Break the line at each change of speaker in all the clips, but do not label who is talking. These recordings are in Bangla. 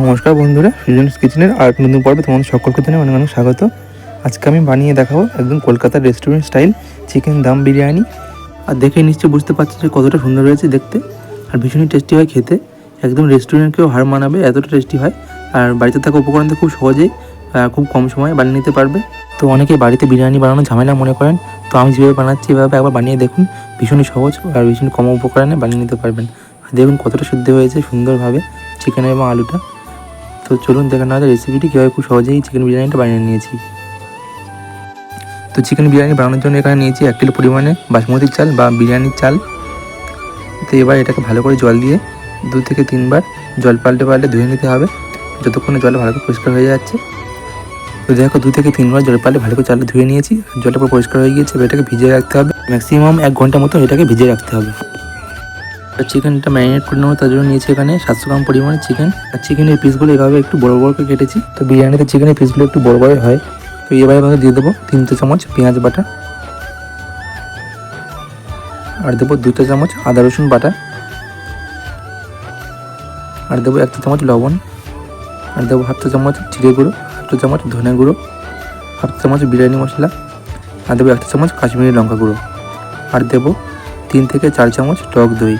নমস্কার বন্ধুরা সুজনস কিচেনের আর নতুন পর্বে তোমাদের সকলকে জানাই অনেক অনেক স্বাগত। আজকে আমি বানিয়ে দেখাবো একদম কলকাতার রেস্টুরেন্ট স্টাইল চিকেন দাম বিরিয়ানি আর দেখে নিশ্চয়ই বুঝতে পারছি যে কতটা সুন্দর হয়েছে দেখতে। আর ভীষণই টেস্টি হয় খেতে। একদম রেস্টুরেন্টকেও হার মানাবে, এতটা টেস্টি হয়। আর বাড়িতে থাকা উপকরণ খুব সহজেই খুব কম সময়ে বানিয়ে নিতে পারবে। তো অনেকে বাড়িতে বিরিয়ানি বানানো ঝামেলা মনে করেন। তো আমি যেভাবে বানাচ্ছি, এভাবে একবার বানিয়ে দেখুন। ভীষণই সহজ আর ভীষণ কম উপকরণে বানিয়ে নিতে পারবেন। আর দেখুন কতটা শুদ্ধ হয়েছে সুন্দরভাবে চিকেন এবং আলুটা। তো চলুন দেখে নেওয়া যায় রেসিপিটি কীভাবে খুব সহজেই চিকেন বিরিয়ানিটা বানিয়ে নিয়েছি। তো চিকেন বিরিয়ানি বানানোর জন্য এখানে নিয়েছি এক কিলো পরিমাণে বাসমতি চাল বা বিরিয়ানির চাল। তো এবার এটাকে ভালো করে জল দিয়ে দু থেকে তিনবার জল পাল্টে পাল্টে ধুয়ে নিতে হবে। যতক্ষণে জল ভালো করে পরিষ্কার হয়ে যাচ্ছে। তো দেখো দু থেকে তিনবার জল পাল্টে ভালো করে চালটা ধুয়ে নিয়েছি। জলটা পুরো পরিষ্কার হয়ে গিয়েছে এটাকে ভিজিয়ে রাখতে হবে। ম্যাক্সিমাম এক ঘণ্টা মতো এটাকে ভিজিয়ে রাখতে হবে। চিকেনটা ম্যারিনেট করে নেব, তার জন্য নিয়েছি এখানে সাতশো গ্রাম পরিমাণে চিকেন। আর চিকেনের পিসগুলো এভাবে একটু বড় বড় করে কেটেছি। তো বিরিয়ানিতে চিকেনের পিসগুলো একটু বড় বড় হয়। তো এবারে আমাকে দিয়ে দেবো তিনটে চামচ পেঁয়াজ বাটা। আর দেবো দুটো চামচ আদা রসুন বাটা। আর দেবো একটা চামচ লবণ। আর দেবো হাফ চা চামচ জিরে গুঁড়ো, হাফ চা চামচ ধনে গুঁড়ো, হাফ চা চামচ বিরিয়ানি মশলা। আর দেবো একটা চামচ কাশ্মীরি লঙ্কা গুঁড়ো। আর দেবো তিন থেকে চার চামচ টক দই।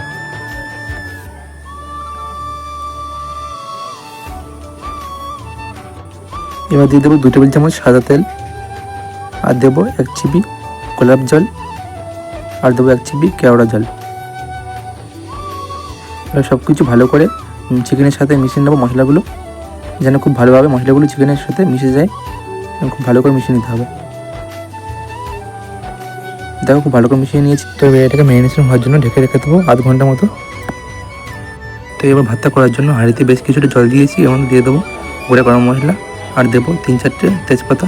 এবার দিয়ে দেবো দু টেবিল চামচ সাদা তেল। আর দেবো এক চিপি গোলাপ জল। আর দেবো এক চিপি কেওড়া জল। এবার সব কিছু ভালো করে চিকেনের সাথে মিশিয়ে নেব মশলাগুলো। যেন খুব ভালোভাবে মশলাগুলো চিকেনের সাথে মিশে যায়। খুব ভালো করে মিশিয়ে নিতে হবে। দেখো খুব ভালো করে মিশিয়ে নিয়েছি। তো এবার এটাকে ম্যারিনেশন হওয়ার জন্য ঢেকে রেখে দেবো আধ ঘণ্টা মতো। তো এবার ভাতটা করার জন্য হাঁড়িতে বেশ কিছুটা জল দিয়েছি। এবং দিয়ে দেবো গোটা গরম মশলা। আর দেবো তিন চারটে তেজপাতা,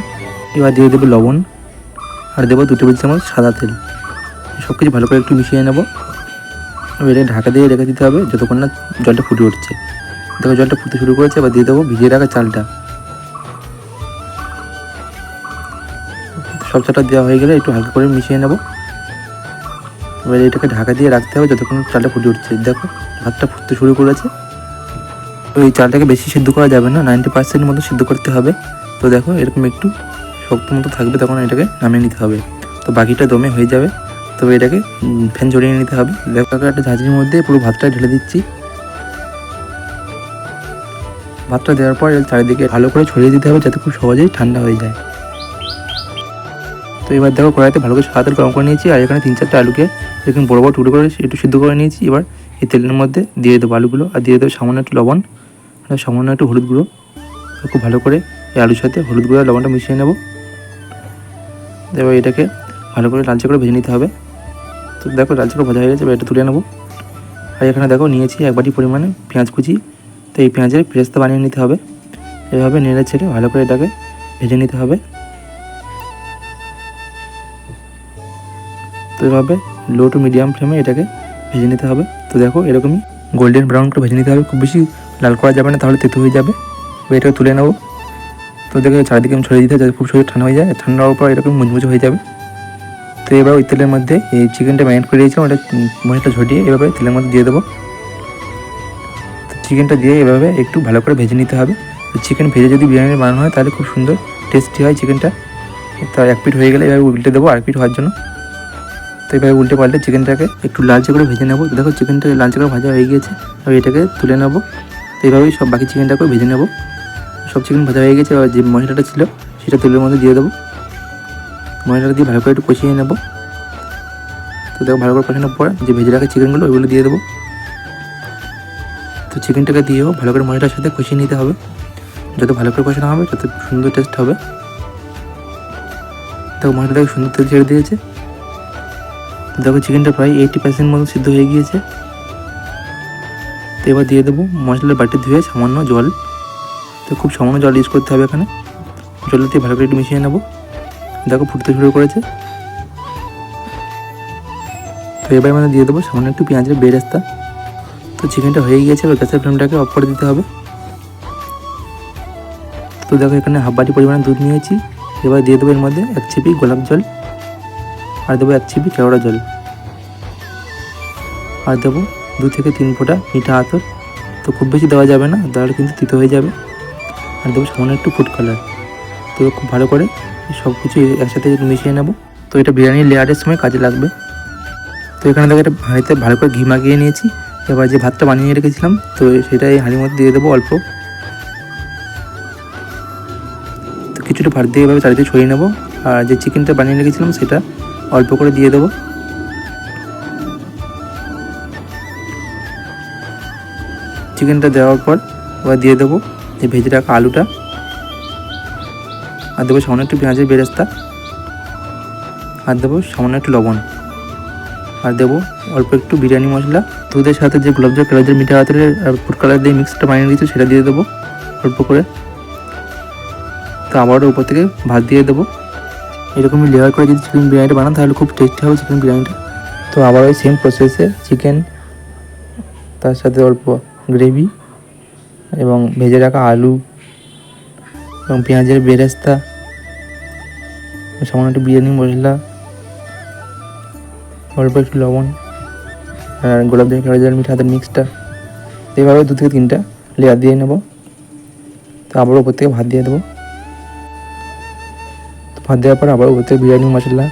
এবার দিয়ে দেবো লবণ, আর দেবো দু টেবিল চামচ সাদা তেল। সব কিছু ভালো করে একটু মিশিয়ে নেব। এটা ঢাকা দিয়ে রেখে দিতে হবে যতক্ষণ না জলটা ফুটে উঠছে। দেখো জলটা ফুটতে শুরু করেছে, এবার দিয়ে দেবো ভিজিয়ে রাখা চালটা। সব চালটা দেওয়া হয়ে গেলে একটু হালকা করে মিশিয়ে নেব। এবার এটাকে ঢাকা দিয়ে রাখতে হবে যতক্ষণ চালটা ফুটে উঠছে। দেখো, ভাতটা ফুটতে শুরু করেছে। এই চালটাকে বেশি সিদ্ধ করা যাবে না নাইনটি পার্সেন্ট মতো সিদ্ধ করতে হবে। তো দেখো, এরকম একটু শক্ত মতো থাকবে, তখন এটাকে নামিয়ে নিতে হবে। তো বাকিটা দমে হয়ে যাবে। তবে এটাকে ফ্যান জড়িয়ে নিতে হবে। দেখো একটা ঝাঁঝির মধ্যে পুরো ভাতটা ঢেলে দিচ্ছি। ভাতটা দেওয়ার পর চারিদিকে ভালো করে ছড়িয়ে দিতে হবে, যাতে খুব সহজেই ঠান্ডা হয়ে যায়। তো এবার দেখো, কড়াইতে ভালো করে সাদা গরম করে নিয়েছি, আর এখানে তিন চারটে আলুকে এরকম বড় বড় টুকরো করে, একটু সিদ্ধ করে নিয়েছি। এবার এই তেলের মধ্যে দিয়ে দেবো আলুগুলো, আর দিয়ে দেবো সামান্য একটু লবণ। সামান্য একটু হলুদ গুঁড়ো, খুব ভালো করে এই আলুর সাথে হলুদ গুঁড়ো আর লবণটা মিশিয়ে নেব। এবার এটাকে ভালো করে লালচে করে ভেজে নিতে হবে। তো দেখো লালচে করে ভাজা হয়ে গেছে, এবার এটা তুলে নেব। আর এখানে দেখো নিয়েছি এক বাটি পরিমাণে পেঁয়াজ কুচি। তো এই পেঁয়াজের পেস্তা বানিয়ে নিতে হবে। এভাবে নেড়ে ছেড়ে ভালো করে এটাকে ভেজে নিতে হবে। তো এভাবে লো টু মিডিয়াম ফ্লেমে এটাকে ভেজে নিতে হবে। তো দেখো এরকমই গোল্ডেন ব্রাউন করে ভেজে নিতে হবে। খুব বেশি লাল করা যাবে না, তাহলে তেতো হয়ে যাবে। এটাকে তুলে নেব। তো দেখো, চারিদিকে আমি ছড়িয়ে দিতে যাতে খুব শরীর ঠান্ডা হয়ে যায়। ঠান্ডা হওয়ার পর এরকম মুচমুচে হয়ে যাবে। তো এবার ওই তেলের মধ্যে এই চিকেনটা ম্যারিনেট করে দিয়েছিলাম ওটা মশলা ঝরিয়ে এভাবে তেলের মধ্যে দিয়ে দেবো। তো চিকেনটা দিয়ে এভাবে একটু ভালো করে ভেজে নিতে হবে। চিকেন ভেজে যদি বিরিয়ানি বানানো হয়, তাহলে খুব সুন্দর টেস্টি হয় চিকেনটা। তো এক পিট হয়ে গেলে এভাবে উল্টে দেবো আর পিট হওয়ার জন্য। তো এভাবে উল্টে পাল্টে চিকেনটাকে একটু লালচে করে ভেজে নেব। দেখো, চিকেনটা লালচে করে ভাজা হয়ে গিয়েছে। এবার এটাকে তুলে নেব। তো এইভাবেই সব বাকি চিকেনটাকে ভেজে নেব। সব চিকেন ভাজা হয়ে গেছে যে মশলাটা ছিল সেটা তেলের মধ্যে দিয়ে দেবো। মশলাটা দিয়ে ভালো করে একটু কষিয়ে নেব। তো দেখো ভালো করে কষানোর পর যে ভেজে রাখা চিকেনগুলো ওইগুলো দিয়ে দেবো। তো চিকেনটাকে দিয়েও ভালো করে মশলার সাথে কষিয়ে নিতে হবে। যত ভালো করে কষানো হবে, তত সুন্দর টেস্ট হবে। দেখো মশলাটাকে সুন্দর তেল ছেড়ে দিয়েছে। দেখো চিকেনটা প্রায় এইটি পার্সেন্ট মতো সিদ্ধ হয়ে গিয়েছে। এবার দিয়ে দেবো মশলার বাটি ধুয়ে সামান্য জল। তো খুব সামান্য জল ইউজ করতে হবে এখানে। জল দিয়ে ভালো করে মিশিয়ে নেব। দেখো ফুটতে শুরু করেছে। তো এবার মানে দিয়ে দেবো সামান্য একটু পেঁয়াজের বেরেস্তা। তো চিকেনটা হয়ে গিয়েছে, এবার গ্যাসের ফ্লেমটাকে অফ করে দিতে হবে। তো দেখো এখানে হাফ বাটি পরিমাণে দুধ নিয়েছি। এবার দিয়ে দেবো এর মধ্যে এক চিপি গোলাপ জল। আর দেবো এক চিপি কেওড়া জল। আর দেবো দু থেকে তিন ফোঁটা মিঠা আতর। তো খুব বেশি দেওয়া যাবে না তাহলে কিন্তু তিতো হয়ে যাবে। আর দেবো সামান্য একটু ফুড কালার তো খুব ভালো করে সব কিছু একসাথে মিশিয়ে নেব, তো এটা বিরিয়ানির লেয়ারের সময় কাজে লাগবে। তো এখানে দেখো একটা হাঁড়িতে ভালো করে ঘি মাখিয়ে নিয়েছি। এবার যে ভাতটা বানিয়ে রেখেছিলাম, তো সেটা এই হাঁড়ির মধ্যে দিয়ে দেবো অল্প। তো কিছুটা ভাত দিয়ে এভাবে চারিদিকে ছড়িয়ে নেব। আর যে চিকেনটা বানিয়ে রেখেছিলাম, সেটা অল্প করে দিয়ে দেবো। চিকেনটা দেওয়ার পর এবার দিয়ে দেবো যে ভেজে রাখা আলুটা। আর দেবো সামান্য একটু পেঁয়াজের বেরেস্তা। আর দেবো সামান্য একটু লবণ। আর দেবো অল্প একটু বিরিয়ানি মশলা। দুধের সাথে যে গোলাপজাম কালারের মিঠা হাতের আর ফুড কালার দিয়ে মিক্সটা বানিয়ে দিয়েছি সেটা দিয়ে দেবো অল্প করে। তো আবারও উপর থেকে ভাত দিয়ে দেবো। এরকমই লেয়ার করে যদি চিকেন বিরিয়ানিটা বানান, তাহলে খুব টেস্টি হবে চিকেন বিরিয়ানিটা। তো আবার ওই সেম প্রসেসে চিকেন তার সাথে অল্প গ্রেভি এবং ভেজে রাখা আলু এবং পেঁয়াজের বেরেস্তা, সামান্য একটু বিরিয়ানি, মশলা, অল্প একটু লবণ আর গোলাপ জামুন, কালো জাল মিঠা হাতের মিক্সটা এইভাবে দু থেকে তিনটা লেয়ার দিয়ে নেব। তো আবার উপর থেকে ভাত দিয়ে দেবো। তো ভাত দেওয়ার পর আবার উপর থেকে বিরিয়ানি, মশলা,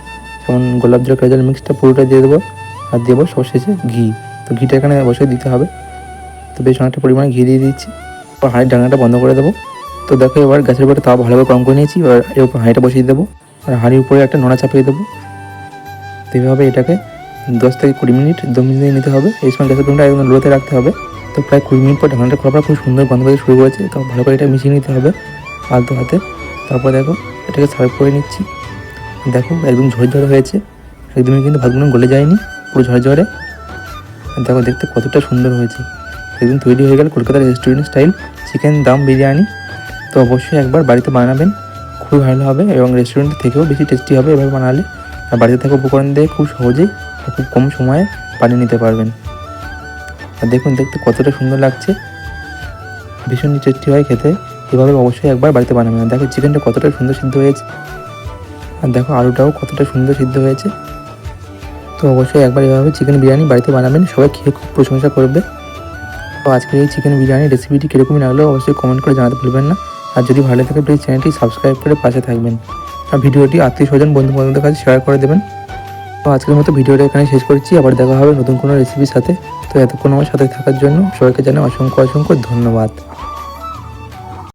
যেমন গোলাপ জল, কালো জাল মিক্সটা পুরোটা দিয়ে দেবো। আর দেবো সবশেষে ঘি। তো ঘিটা এখানে অবশ্যই দিতে হবে। তো বেশ অনেকটা পরিমাণে ঘি দিয়ে দিচ্ছি। এবার হাঁড়ির ঢাকনাটা বন্ধ করে দেবো। তো দেখো এবার গ্যাসের উপরে তাও ভালোভাবে কম করে নিয়েছি। এবার এর উপর হাঁড়িটা বসিয়ে দেবো। আর হাঁড়ির উপরে একটা নোনা চাপিয়ে দেবো। তো এইভাবে এটাকে দশ থেকে কুড়ি মিনিট দম দিয়ে নিতে হবে। এই সময় গ্যাসের ফ্লেমটা একদম লোতে রাখতে হবে। তো প্রায় কুড়ি মিনিট পর ঢাকনাটা পর খুব সুন্দর গন্ধ পেতে শুরু করেছে। তো ভালো করে এটা মিশিয়ে নিতে হবে আলতো হাতে। তারপর দেখো এটাকে সার্ভ করে নিচ্ছি। দেখো একদম ঝরঝরে হয়েছে। একদমই কিন্তু ভাতগুলো গলে যায়নি, পুরো ঝরঝরে। দেখো দেখতে কতটা সুন্দর হয়েছে। একদম তৈরি হয়ে গেল কলকাতার রেস্টুরেন্ট স্টাইল চিকেন দাম বিরিয়ানি তো অবশ্যই একবার বাড়িতে বানাবেন, খুবই ভালো হবে এবং রেস্টুরেন্ট থেকেও বেশি টেস্টি হবে এভাবে বানালে। আর বাড়িতে থাকা উপকরণ দিয়ে খুব সহজেই খুব কম সময়ে বানিয়ে নিতে পারবেন। আর দেখুন, দেখতে কতটা সুন্দর লাগছে। ভীষণই টেস্টি হয় খেতে। এভাবে অবশ্যই একবার বাড়িতে বানাবেন। দেখো চিকেনটা কতটা সুন্দর সিদ্ধ হয়েছে। আর দেখো, আলুটাও কতটা সুন্দর সিদ্ধ হয়েছে। তো অবশ্যই একবার এভাবে চিকেন বিরিয়ানি বাড়িতে বানাবেন। সবাই খেয়ে খুব প্রশংসা করবে। তো আজকের এই চিকেন বিরিয়ানি রেসিপিটি কীরকমই লাগল অবশ্যই কমেন্ট করে জানাতে ভুলবেন না। আর যদি ভালো থাকে প্লিজ চ্যানেলটি সাবস্ক্রাইব করে পাশে থাকবেন। আর ভিডিওটি আত্মীয় স্বজন, বন্ধু বান্ধবদের কাছে শেয়ার করে দেবেন। তো আজকের মতো ভিডিওটা এখানে শেষ করছি। আবার দেখা হবে নতুন কোনো রেসিপির সাথে। তো এতক্ষণ আমার সাথে থাকার জন্য সবাইকে জানাই অসংখ্য অসংখ্য ধন্যবাদ।